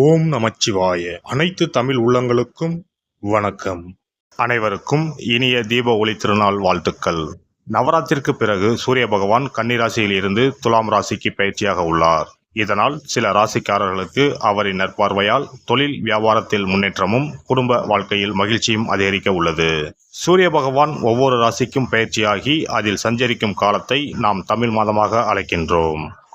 ஓம் நமச்சிவாய. அனைத்து தமிழ் உள்ளங்களுக்கும் வணக்கம். அனைவருக்கும் இனிய தீப ஒளி திருநாள் வாழ்த்துக்கள். நவராத்திற்கு பிறகு சூரிய பகவான் கன்னிராசியில் இருந்து துலாம் ராசிக்கு பயிற்சியாக உள்ளார். இதனால் சில ராசிக்காரர்களுக்கு அவரின் நற்பார்வையால் தொழில் வியாபாரத்தில் முன்னேற்றமும் குடும்ப வாழ்க்கையில் மகிழ்ச்சியும் அதிகரிக்க உள்ளது. சூரிய பகவான் ஒவ்வொரு ராசிக்கும் பயிற்சியாகி அதில் சஞ்சரிக்கும் காலத்தை நாம் தமிழ் மாதமாக அழைக்கின்றோம்.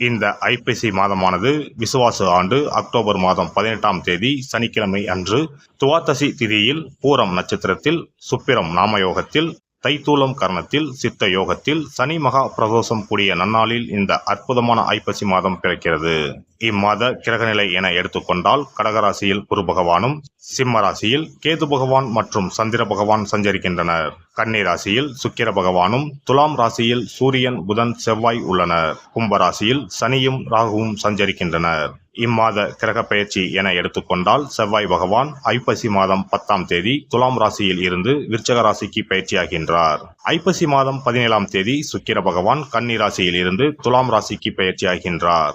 இந்த ஐப்பசி மாதமானது விசுவாச ஆண்டு அக்டோபர் மாதம் பதினெட்டாம் தேதி சனிக்கிழமை அன்று துவாதசி திதியில் பூரம் நட்சத்திரத்தில் சுப்பிரம் நாமயோகத்தில் தைத்தூலம் கர்ணத்தில் சித்த யோகத்தில் சனி மகா பிரதோஷம் கூடிய நன்னாளில் இந்த அற்புதமான ஐப்பசி மாதம் பிறக்கிறது. இம்மாத கிரகநிலை என எடுத்துக்கொண்டால் கடகராசியில் குரு பகவானும் சிம்ம ராசியில் கேது பகவான் மற்றும் சந்திர பகவான் சஞ்சரிக்கின்றனர். கன்னி ராசியில் சுக்கிர பகவானும் துலாம் ராசியில் சூரியன் புதன் செவ்வாய் உள்ளனர். கும்ப ராசியில் சனியும் ராகுவும் சஞ்சரிக்கின்றனர். இம்மாத கிரக பயிற்சி என எடுத்துக்கொண்டால் செவ்வாய் பகவான் ஐப்பசி மாதம் பத்தாம் தேதி துலாம் ராசியில் இருந்து விருச்சக ராசிக்கு பயிற்சியாகின்றார். ஐப்பசி மாதம் பதினேழாம் தேதி சுக்கிர பகவான் கன்னி ராசியில் இருந்து துலாம் ராசிக்கு பயிற்சியாகின்றார்.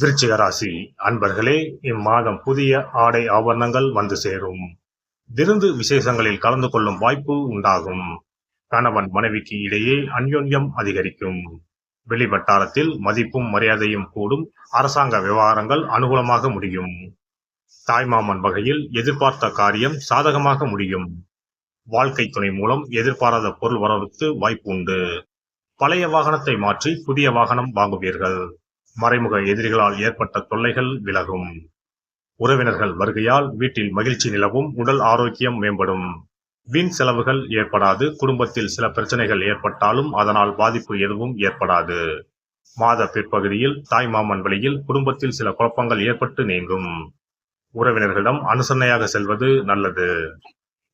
விருச்சிக ராசி அன்பர்களே இம்மாதம் புதிய ஆடை ஆபரணங்கள் வந்து சேரும். விருந்து விசேஷங்களில் கலந்து கொள்ளும் வாய்ப்பு உண்டாகும். கணவன் மனைவிக்கு இடையே அந்யோன்யம் அதிகரிக்கும். வெளிவட்டாரத்தில் மதிப்பும் மரியாதையும் கூடும். அரசாங்க விவகாரங்கள் அனுகூலமாக முடியும். தாய்மாமன் வகையில் எதிர்பார்த்த காரியம் சாதகமாக முடியும். வாழ்க்கை துணை மூலம் எதிர்பாராத பொருள் வரவுக்கு வாய்ப்பு உண்டு. பழைய வாகனத்தை மாற்றி புதிய வாகனம் வாங்குவீர்கள். மறைமுக எதிரிகளால் ஏற்பட்ட தொல்லைகள் விலகும். உறவினர்கள் வருகையால் வீட்டில் மகிழ்ச்சி நிலவும் உடல் ஆரோக்கியம் மேம்படும். வீண் செலவுகள் ஏற்படாது குடும்பத்தில் சில பிரச்சனைகள் ஏற்பட்டாலும் அதனால் பாதிப்பு எதுவும் ஏற்படாது. மாத பிற்பகுதியில் தாய் மாமன் வழியில் குடும்பத்தில் சில குழப்பங்கள் ஏற்பட்டு நீங்கும். உறவினர்களிடம் அனுசரணையாக செல்வது நல்லது.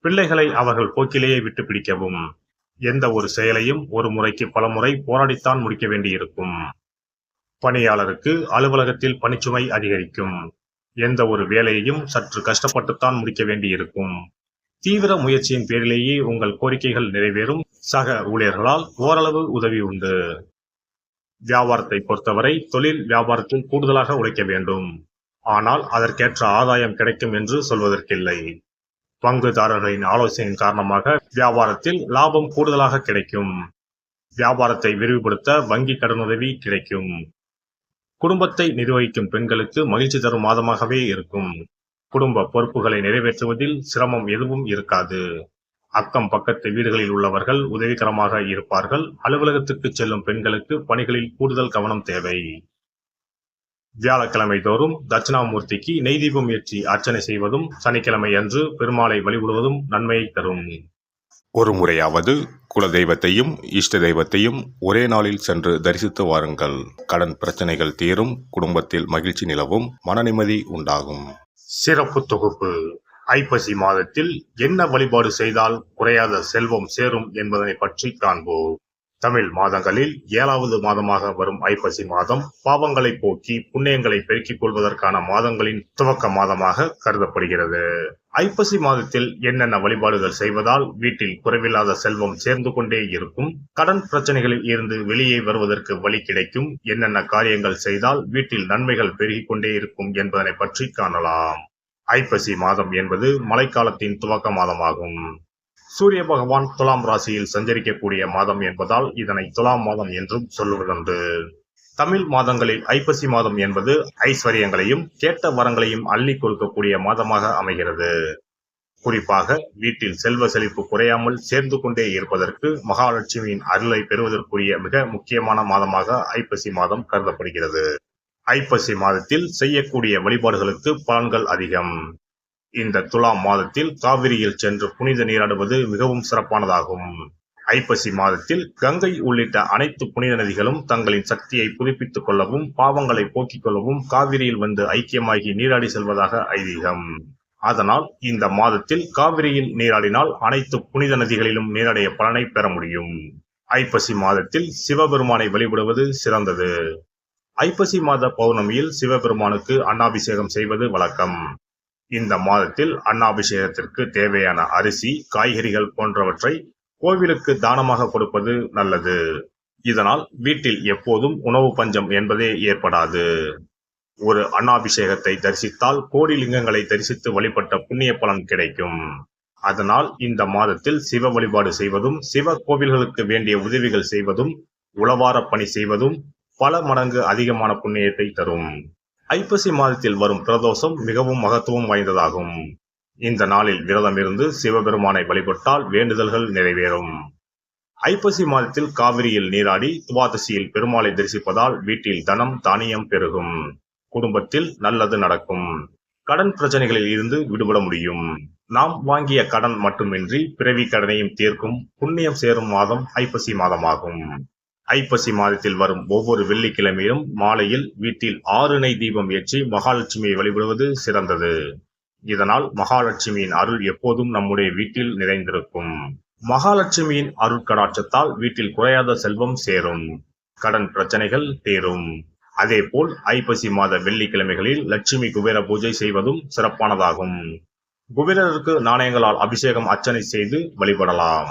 பிள்ளைகளை அவர்கள் போக்கிலேயே விட்டு பிடிக்கவும். எந்த ஒரு செயலையும் ஒரு முறைக்கு பல முறை போராடித்தான் முடிக்க வேண்டியிருக்கும். பணியாளருக்கு அலுவலகத்தில் பணிச்சுமை அதிகரிக்கும். எந்த ஒரு வேலையையும் சற்று கஷ்டப்பட்டுத்தான் முடிக்க வேண்டியிருக்கும். தீவிர முயற்சியின் பேரிலேயே உங்கள் கோரிக்கைகள் நிறைவேறும். சக ஊழியர்களால் ஓரளவு உதவி உண்டு. வியாபாரத்தை பொறுத்தவரை தொழில் வியாபாரத்தில் கூடுதலாக உழைக்க வேண்டும். ஆனால் அதற்கேற்ற ஆதாயம் கிடைக்கும் என்று சொல்வதற்கில்லை. பங்குதாரர்களின் ஆலோசனையின் காரணமாக வியாபாரத்தில் லாபம் கூடுதலாக கிடைக்கும். வியாபாரத்தை விரிவுபடுத்த வங்கி கடனுதவி கிடைக்கும். குடும்பத்தை நிர்வகிக்கும் பெண்களுக்கு மகிழ்ச்சி தரும் மாதமாகவே இருக்கும். குடும்ப பொறுப்புகளை நிறைவேற்றுவதில் சிரமம் எதுவும் இருக்காது. அக்கம் பக்கத்து வீடுகளில் உள்ளவர்கள் உதவிகரமாக இருப்பார்கள். அலுவலகத்துக்கு செல்லும் பெண்களுக்கு பணிகளில் கூடுதல் கவனம் தேவை. வியாழக்கிழமை தோறும் தட்சிணாமூர்த்திக்கு நெய் தீபம் ஏற்றி அர்ச்சனை செய்வதும் சனிக்கிழமை அன்று பெருமாளை வழிபடுவதும் நன்மையை தரும். ஒரு முறையாவது குலதெய்வத்தையும் இஷ்ட தெய்வத்தையும் ஒரே நாளில் சென்று தரிசித்து வாருங்கள். கடன் பிரச்சனைகள் தீரும் குடும்பத்தில் மகிழ்ச்சி நிலவும் மன நிம்மதி உண்டாகும். சிறப்பு தொகுப்பு. ஐப்பசி மாதத்தில் என்ன வழிபாடு செய்தால் குறையாத செல்வம் சேரும் என்பதனை பற்றி காண்போம். தமிழ் மாதங்களில் ஏழாவது மாதமாக வரும் ஐப்பசி மாதம் பாவங்களை போக்கி புண்ணியங்களை பெருக்கிக் கொள்வதற்கான மாதங்களின் துவக்க மாதமாக கருதப்படுகிறது. ஐப்பசி மாதத்தில் என்னென்ன வழிபாடுகள் செய்வதால் வீட்டில் குறைவில்லாத செல்வம் சேர்ந்து கொண்டே இருக்கும் கடன் பிரச்சனைகளில் இருந்து வெளியே வருவதற்கு வழி கிடைக்கும் என்னென்ன காரியங்கள் செய்தால் வீட்டில் நன்மைகள் பெருகிக் கொண்டே இருக்கும் என்பதனை பற்றி காணலாம். ஐப்பசி மாதம் என்பது மழைக்காலத்தின் துவக்க மாதமாகும். சூரிய பகவான் துலாம் ராசியில் சஞ்சரிக்கக்கூடிய மாதம் என்பதால் இதனை துலாம் மாதம் என்றும் சொல்லுவதுண்டு தமிழ் மாதங்களில் ஐப்பசி மாதம் என்பது ஐஸ்வர்யங்களையும் கேட்ட வரங்களையும் அள்ளி கொடுக்கக்கூடிய மாதமாக அமைகிறது. குறிப்பாக வீட்டில் செல்வ செழிப்பு குறையாமல் சேர்ந்து கொண்டே இருப்பதற்கு மகாலட்சுமியின் அருளை பெறுவதற்குரிய மிக முக்கியமான மாதமாக ஐப்பசி மாதம் கருதப்படுகிறது. ஐப்பசி மாதத்தில் செய்யக்கூடிய வழிபாடுகளுக்கு பலன்கள் அதிகம். இந்த துலாம் மாதத்தில் காவிரியில் சென்று புனித நீராடுவது மிகவும் சிறப்பானதாகும். ஐப்பசி மாதத்தில் கங்கை உள்ளிட்ட அனைத்து புனித நதிகளும் தங்களின் சக்தியை புதுப்பித்துக் கொள்ளவும் பாவங்களை போக்கிக் கொள்ளவும் காவிரியில் வந்து ஐக்கியமாகி நீராடி செல்வதாக ஐதீகம். அதனால் இந்த மாதத்தில் காவிரியில் நீராடினால் அனைத்து புனித நதிகளிலும் நீராடிய பலனை பெற முடியும். ஐப்பசி மாதத்தில் சிவபெருமானை வழிபடுவது சிறந்தது. ஐப்பசி மாத பௌர்ணமியில் சிவபெருமானுக்கு அன்னாபிஷேகம் செய்வது வழக்கம். இந்த மாதத்தில் அன்னாபிஷேகத்திற்கு தேவையான அரிசி காய்கறிகள் போன்றவற்றை கோவிலுக்கு தானமாக கொடுப்பது நல்லது. இதனால் வீட்டில் எப்போதும் உணவு பஞ்சம் என்பதே ஏற்படாது. ஒரு அன்னாபிஷேகத்தை தரிசித்தால் கோடி லிங்கங்களை தரிசித்து வழிபட்ட புண்ணிய பலன் கிடைக்கும். அதனால் இந்த மாதத்தில் சிவ வழிபாடு செய்வதும் சிவ கோவில்களுக்கு வேண்டிய உதவிகள் செய்வதும் உளவார பணி செய்வதும் பல மடங்கு அதிகமான புண்ணியத்தை தரும். ஐப்பசி மாதத்தில் வரும் பிரதோஷம் மிகவும் மகத்துவம் வாய்ந்ததாகும். இந்த நாளில் விரதம் இருந்து சிவபெருமானை வழிபட்டால் வேண்டுதல்கள் நிறைவேறும். ஐப்பசி மாதத்தில் காவிரியில் நீராடி துவாதசியில் பெருமாளை தரிசிப்பதால் வீட்டில் தனம் தானியம் பெருகும். குடும்பத்தில் நல்லது நடக்கும். கடன் பிரச்சனைகளில் இருந்து விடுபட முடியும். நாம் வாங்கிய கடன் மட்டுமின்றி பிறவி கடனையும் தீர்க்கும் புண்ணியம் சேரும் மாதம் ஐப்பசி மாதமாகும். ஐப்பசி மாதத்தில் வரும் ஒவ்வொரு வெள்ளிக்கிழமையும் மாலையில் வீட்டில் ஆறுணை தீபம் ஏற்றி மகாலட்சுமியை வழிபடுவது சிறந்தது. இதனால் மகாலட்சுமியின் அருள் எப்போதும் நம்முடைய வீட்டில் நிறைந்திருக்கும். மகாலட்சுமியின் அருட்கடாட்சத்தால் வீட்டில் குறையாத செல்வம் சேரும். கடன் பிரச்சனைகள் தீரும். அதேபோல் ஐப்பசி மாத வெள்ளிக்கிழமைகளில் லட்சுமி குபேர பூஜை செய்வதும் சிறப்பானதாகும். குபேரருக்கு நாணயங்களால் அபிஷேகம் அர்ச்சனை செய்து வழிபடலாம்.